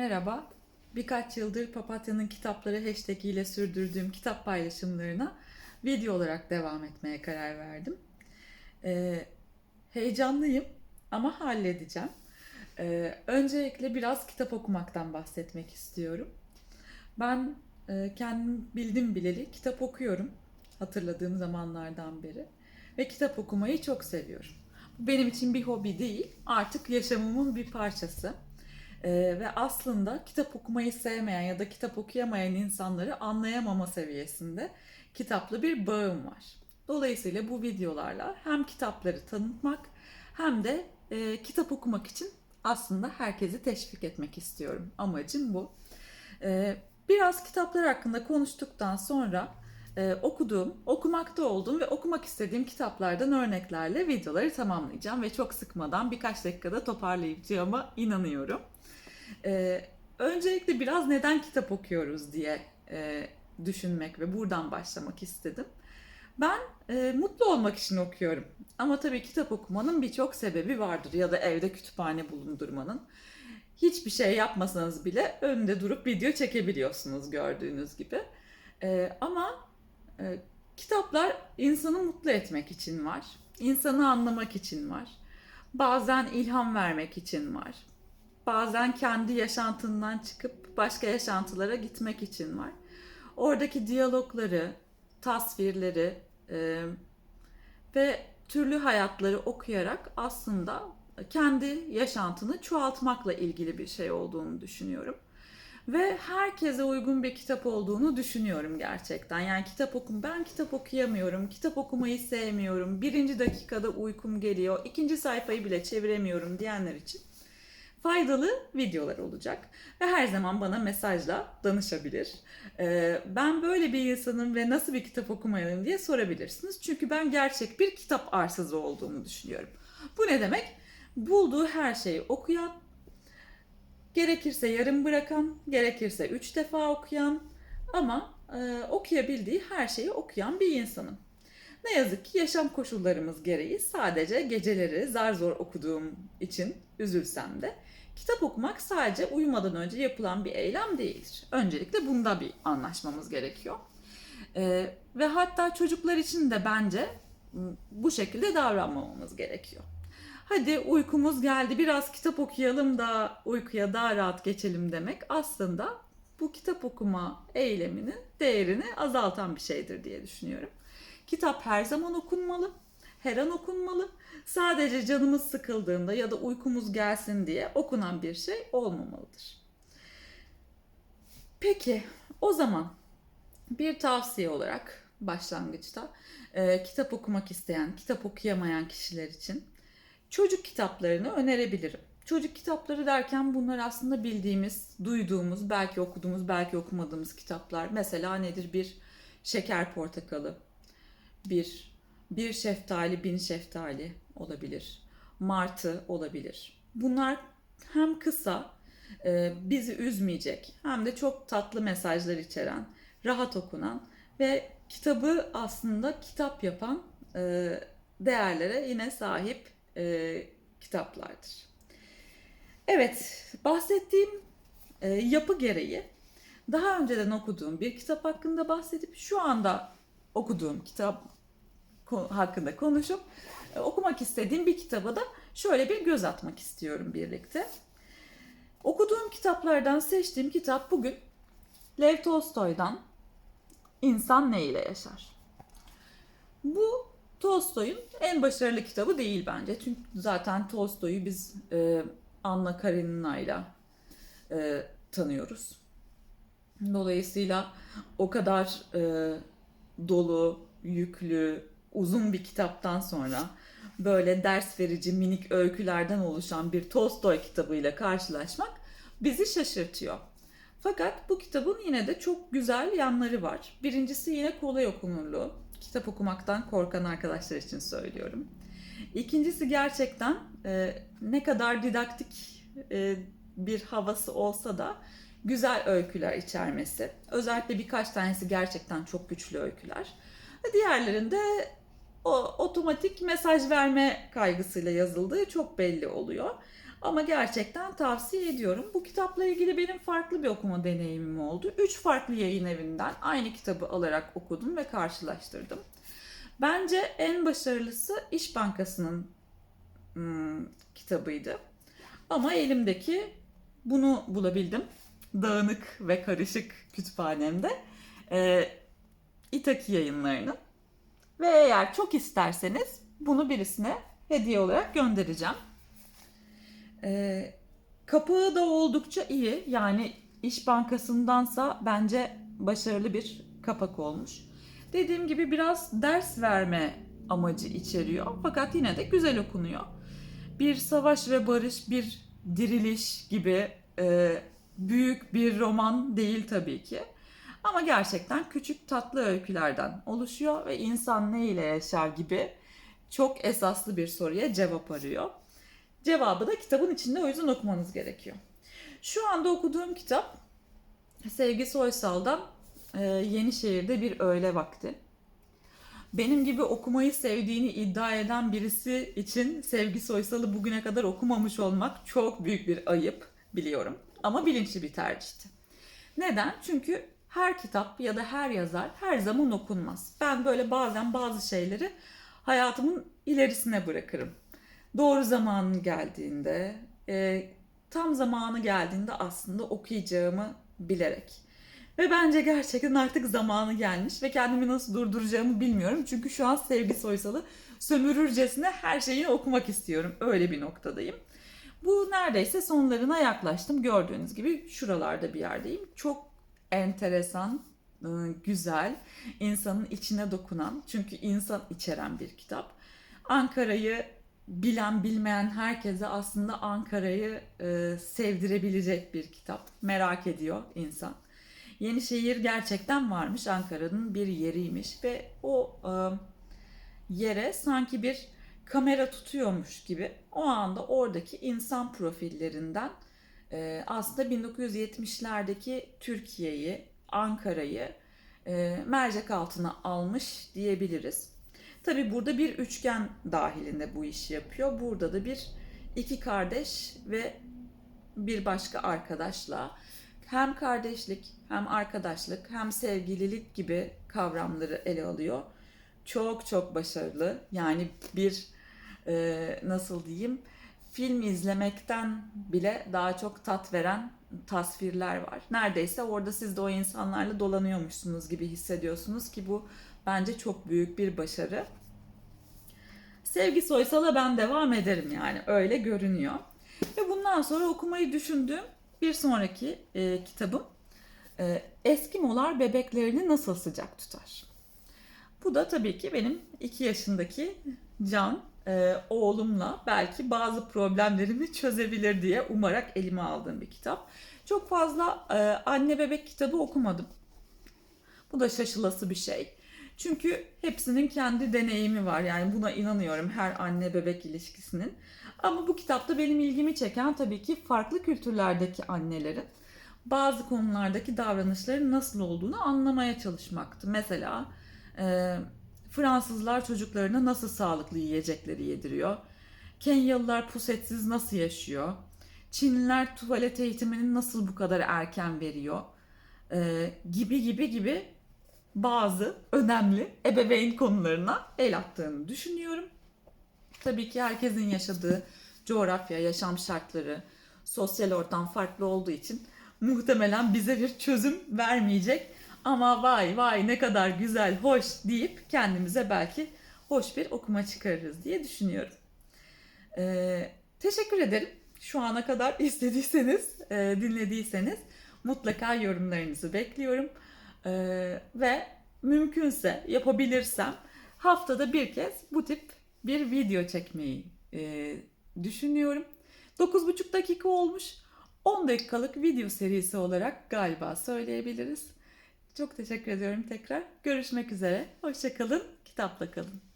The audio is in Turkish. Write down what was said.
Merhaba. Birkaç yıldır Papatya'nın kitapları hashtag ile sürdürdüğüm kitap paylaşımlarına video olarak devam etmeye karar verdim. Ee, heyecanlıyım ama halledeceğim. Ee, öncelikle biraz kitap okumaktan bahsetmek istiyorum. Ben e, kendim bildim bileli kitap okuyorum hatırladığım zamanlardan beri ve kitap okumayı çok seviyorum. Bu benim için bir hobi değil, artık yaşamımın bir parçası. Ee, ve aslında kitap okumayı sevmeyen ya da kitap okuyamayan insanları anlayamama seviyesinde kitapla bir bağım var. Dolayısıyla bu videolarla hem kitapları tanıtmak hem de e, kitap okumak için aslında herkesi teşvik etmek istiyorum. Amacım bu. Ee, biraz kitaplar hakkında konuştuktan sonra e, okuduğum, okumakta olduğum ve okumak istediğim kitaplardan örneklerle videoları tamamlayacağım ve çok sıkmadan birkaç dakikada toparlayacağıma inanıyorum. Ee, öncelikle biraz neden kitap okuyoruz diye e, düşünmek ve buradan başlamak istedim. Ben e, mutlu olmak için okuyorum. Ama tabii kitap okumanın birçok sebebi vardır ya da evde kütüphane bulundurmanın. Hiçbir şey yapmasanız bile önünde durup video çekebiliyorsunuz gördüğünüz gibi. E, ama e, kitaplar insanı mutlu etmek için var. İnsanı anlamak için var. Bazen ilham vermek için var bazen kendi yaşantından çıkıp başka yaşantılara gitmek için var. Oradaki diyalogları, tasvirleri e, ve türlü hayatları okuyarak aslında kendi yaşantını çoğaltmakla ilgili bir şey olduğunu düşünüyorum. Ve herkese uygun bir kitap olduğunu düşünüyorum gerçekten. Yani kitap okum, ben kitap okuyamıyorum, kitap okumayı sevmiyorum, birinci dakikada uykum geliyor, ikinci sayfayı bile çeviremiyorum diyenler için faydalı videolar olacak ve her zaman bana mesajla danışabilir. Ee, ben böyle bir insanım ve nasıl bir kitap okumayalım diye sorabilirsiniz. Çünkü ben gerçek bir kitap arsızı olduğumu düşünüyorum. Bu ne demek? Bulduğu her şeyi okuyan, gerekirse yarım bırakan, gerekirse üç defa okuyan ama e, okuyabildiği her şeyi okuyan bir insanım. Ne yazık ki yaşam koşullarımız gereği sadece geceleri zar zor okuduğum için üzülsem de kitap okumak sadece uyumadan önce yapılan bir eylem değildir. Öncelikle bunda bir anlaşmamız gerekiyor. Ee, ve hatta çocuklar için de bence bu şekilde davranmamamız gerekiyor. Hadi uykumuz geldi biraz kitap okuyalım da uykuya daha rahat geçelim demek aslında bu kitap okuma eyleminin değerini azaltan bir şeydir diye düşünüyorum. Kitap her zaman okunmalı, her an okunmalı. Sadece canımız sıkıldığında ya da uykumuz gelsin diye okunan bir şey olmamalıdır. Peki o zaman bir tavsiye olarak başlangıçta e, kitap okumak isteyen, kitap okuyamayan kişiler için çocuk kitaplarını önerebilirim. Çocuk kitapları derken bunlar aslında bildiğimiz, duyduğumuz, belki okuduğumuz, belki okumadığımız kitaplar. Mesela nedir? Bir şeker portakalı, bir bir şeftali, bin şeftali olabilir. Martı olabilir. Bunlar hem kısa, e, bizi üzmeyecek hem de çok tatlı mesajlar içeren, rahat okunan ve kitabı aslında kitap yapan e, değerlere yine sahip e, kitaplardır. Evet, bahsettiğim yapı gereği daha önceden okuduğum bir kitap hakkında bahsedip şu anda okuduğum kitap hakkında konuşup e, okumak istediğim bir kitaba da şöyle bir göz atmak istiyorum birlikte. Okuduğum kitaplardan seçtiğim kitap bugün Lev Tolstoy'dan İnsan Ne ile Yaşar. Bu Tolstoy'un en başarılı kitabı değil bence. Çünkü zaten Tolstoy'u biz e, Anna Karenina'yla e, tanıyoruz. Dolayısıyla o kadar e, dolu, yüklü, uzun bir kitaptan sonra böyle ders verici minik öykülerden oluşan bir Tolstoy kitabıyla karşılaşmak bizi şaşırtıyor. Fakat bu kitabın yine de çok güzel yanları var. Birincisi yine kolay okunurluğu. Kitap okumaktan korkan arkadaşlar için söylüyorum. İkincisi gerçekten e, ne kadar didaktik e, bir havası olsa da güzel öyküler içermesi. Özellikle birkaç tanesi gerçekten çok güçlü öyküler. Diğerlerinde o otomatik mesaj verme kaygısıyla yazıldığı çok belli oluyor. Ama gerçekten tavsiye ediyorum. Bu kitapla ilgili benim farklı bir okuma deneyimim oldu. Üç farklı yayın evinden aynı kitabı alarak okudum ve karşılaştırdım. Bence en başarılısı İş Bankası'nın hmm, kitabıydı. Ama elimdeki bunu bulabildim. Dağınık ve karışık kütüphanemde. Ee, İtaki yayınlarının. Ve eğer çok isterseniz bunu birisine hediye olarak göndereceğim. Ee, kapağı da oldukça iyi. Yani İş Bankası'ndansa bence başarılı bir kapak olmuş. Dediğim gibi biraz ders verme amacı içeriyor. Fakat yine de güzel okunuyor. Bir savaş ve barış, bir diriliş gibi e, büyük bir roman değil tabii ki. Ama gerçekten küçük tatlı öykülerden oluşuyor ve insan ne ile yaşar gibi çok esaslı bir soruya cevap arıyor. Cevabı da kitabın içinde o yüzden okumanız gerekiyor. Şu anda okuduğum kitap Sevgi Soysal'dan e, Yenişehir'de bir öğle vakti. Benim gibi okumayı sevdiğini iddia eden birisi için Sevgi Soysal'ı bugüne kadar okumamış olmak çok büyük bir ayıp biliyorum. Ama bilinçli bir tercihti. Neden? Çünkü her kitap ya da her yazar her zaman okunmaz. Ben böyle bazen bazı şeyleri hayatımın ilerisine bırakırım. Doğru zamanı geldiğinde, e, tam zamanı geldiğinde aslında okuyacağımı bilerek. Ve bence gerçekten artık zamanı gelmiş ve kendimi nasıl durduracağımı bilmiyorum. Çünkü şu an Sevgi Soysal'ı sömürürcesine her şeyini okumak istiyorum. Öyle bir noktadayım. Bu neredeyse sonlarına yaklaştım. Gördüğünüz gibi şuralarda bir yerdeyim. Çok enteresan, ıı, güzel, insanın içine dokunan, çünkü insan içeren bir kitap. Ankara'yı bilen bilmeyen herkese aslında Ankara'yı e, sevdirebilecek bir kitap. Merak ediyor insan. Yenişehir gerçekten varmış, Ankara'nın bir yeriymiş ve o e, yere sanki bir kamera tutuyormuş gibi o anda oradaki insan profillerinden e, aslında 1970'lerdeki Türkiye'yi, Ankara'yı e, mercek altına almış diyebiliriz. Tabi burada bir üçgen dahilinde bu işi yapıyor. Burada da bir iki kardeş ve bir başka arkadaşla hem kardeşlik hem arkadaşlık hem sevgililik gibi kavramları ele alıyor. Çok çok başarılı. Yani bir e, nasıl diyeyim film izlemekten bile daha çok tat veren tasvirler var. Neredeyse orada siz de o insanlarla dolanıyormuşsunuz gibi hissediyorsunuz ki bu bence çok büyük bir başarı. Sevgi Soysal'a ben devam ederim yani öyle görünüyor. Ve bundan sonra okumayı düşündüğüm bir sonraki e, kitabım e, Eskimolar bebeklerini nasıl sıcak tutar? Bu da tabii ki benim 2 yaşındaki Can e, oğlumla belki bazı problemlerimi çözebilir diye umarak elime aldığım bir kitap. Çok fazla e, anne bebek kitabı okumadım. Bu da şaşılası bir şey. Çünkü hepsinin kendi deneyimi var. Yani buna inanıyorum her anne bebek ilişkisinin. Ama bu kitapta benim ilgimi çeken tabii ki farklı kültürlerdeki annelerin bazı konulardaki davranışların nasıl olduğunu anlamaya çalışmaktı. Mesela e, Fransızlar çocuklarına nasıl sağlıklı yiyecekleri yediriyor? Kenyalılar pusetsiz nasıl yaşıyor? Çinliler tuvalet eğitimini nasıl bu kadar erken veriyor? Ee, gibi gibi gibi bazı önemli ebeveyn konularına el attığını düşünüyorum. Tabii ki herkesin yaşadığı coğrafya, yaşam şartları, sosyal ortam farklı olduğu için muhtemelen bize bir çözüm vermeyecek. Ama vay vay ne kadar güzel, hoş deyip kendimize belki hoş bir okuma çıkarırız diye düşünüyorum. Ee, teşekkür ederim. Şu ana kadar izlediyseniz, e, dinlediyseniz mutlaka yorumlarınızı bekliyorum. Ee, ve mümkünse yapabilirsem haftada bir kez bu tip bir video çekmeyi e, düşünüyorum. 9,5 dakika olmuş. 10 dakikalık video serisi olarak galiba söyleyebiliriz. Çok teşekkür ediyorum tekrar. Görüşmek üzere. Hoşçakalın. Kitapla kalın.